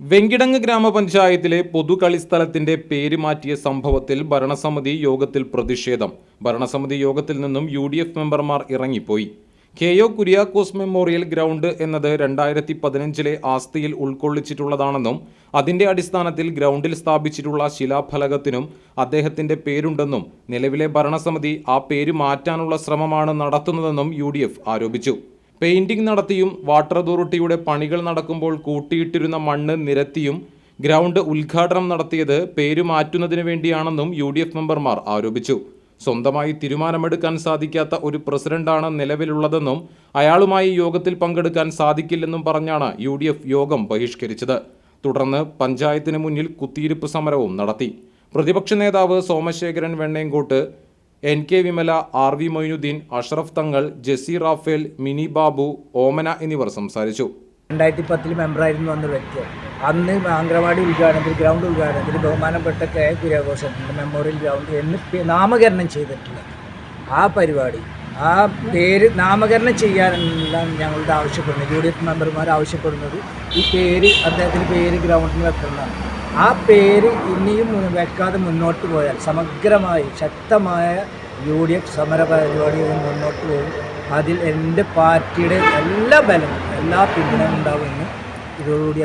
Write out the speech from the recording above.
വെങ്കിടങ്ങ് ഗ്രാമപഞ്ചായത്തിലെ പൊതുകളിസ്ഥലത്തിന്റെ പേര് മാറ്റിയ സംഭവത്തിൽ ഭരണസമിതി യോഗത്തിൽ പ്രതിഷേധം. ഭരണസമിതി യോഗത്തിൽ നിന്നും യു ഡി എഫ് മെമ്പർമാർ ഇറങ്ങിപ്പോയി. K O Kuriakose memorial ground എന്നത് രണ്ടായിരത്തി പതിനഞ്ചിലെ ആസ്തിയിൽ ഉൾക്കൊള്ളിച്ചിട്ടുള്ളതാണെന്നും അതിന്റെ അടിസ്ഥാനത്തിൽ ഗ്രൗണ്ടിൽ സ്ഥാപിച്ചിട്ടുള്ള ശിലാഫലകത്തിനും അദ്ദേഹത്തിന്റെ പേരുണ്ടെന്നും നിലവിലെ ഭരണസമിതി ആ പേര് മാറ്റാനുള്ള ശ്രമമാണ് നടത്തുന്നതെന്നും യു ആരോപിച്ചു. പെയിന്റിംഗ് നടത്തിയും വാട്ടർ അതോറിറ്റിയുടെ പണികൾ നടക്കുമ്പോൾ കൂട്ടിയിട്ടിരുന്ന മണ്ണ് നിരത്തിയും ഗ്രൗണ്ട് ഉദ്ഘാടനം നടത്തിയത് പേര് മാറ്റുന്നതിന് വേണ്ടിയാണെന്നും യു ഡി എഫ് മെമ്പർമാർ ആരോപിച്ചു. സ്വന്തമായി തീരുമാനമെടുക്കാൻ സാധിക്കാത്ത ഒരു പ്രസിഡന്റാണ് നിലവിലുള്ളതെന്നും അയാളുമായി യോഗത്തിൽ പങ്കെടുക്കാൻ സാധിക്കില്ലെന്നും പറഞ്ഞാണ് യു ഡി എഫ് യോഗം ബഹിഷ്കരിച്ചത്. തുടർന്ന് പഞ്ചായത്തിന് മുന്നിൽ കുത്തിയിരിപ്പ് സമരവും നടത്തി. പ്രതിപക്ഷ നേതാവ് Somasekharan Vennenkot N K Vimala R V Moinuddin Ashraf Thangal Jessy Raphael Mini Babu Omana എന്നിവർ സംസാരിച്ചു. രണ്ടായിരത്തി പത്തിൽ മെമ്പറായിരുന്നു അന്ന് വ്യക്തിയാണ് അന്ന് അംഗനവാടി ഉദ്ഘാടനത്തിൽ ഗ്രൗണ്ട് ഉദ്ഘാടനത്തിൽ ബഹുമാനപ്പെട്ട കെ കുര്യാഘോഷത്തിന്റെ മെമ്മോറിയൽ ഗ്രൗണ്ട് എന്ന് നാമകരണം ചെയ്തിട്ടുള്ള ആ പരിപാടി ആ പേര് നാമകരണം ചെയ്യാനുള്ള ഞങ്ങളുടെ ആവശ്യപ്പെടുന്നത് യു ഡി എഫ് മെമ്പർമാർ ആവശ്യപ്പെടുന്നത് ഈ പേര് അദ്ദേഹത്തിന്റെ പേര് ഗ്രൗണ്ടിൽ വെക്കുന്നതാണ്. ആ പേര് ഇനിയും വെക്കാതെ മുന്നോട്ട് പോയാൽ സമഗ്രമായി ശക്തമായ യു ഡി എഫ് സമര പരിപാടികൾ മുന്നോട്ട് പോകും. അതിൽ എന്റെ പാർട്ടിയുടെ എല്ലാ ബലവും എല്ലാ പിന്തുണയും ഉണ്ടാവുമെന്ന് ഇതോടുകൂടി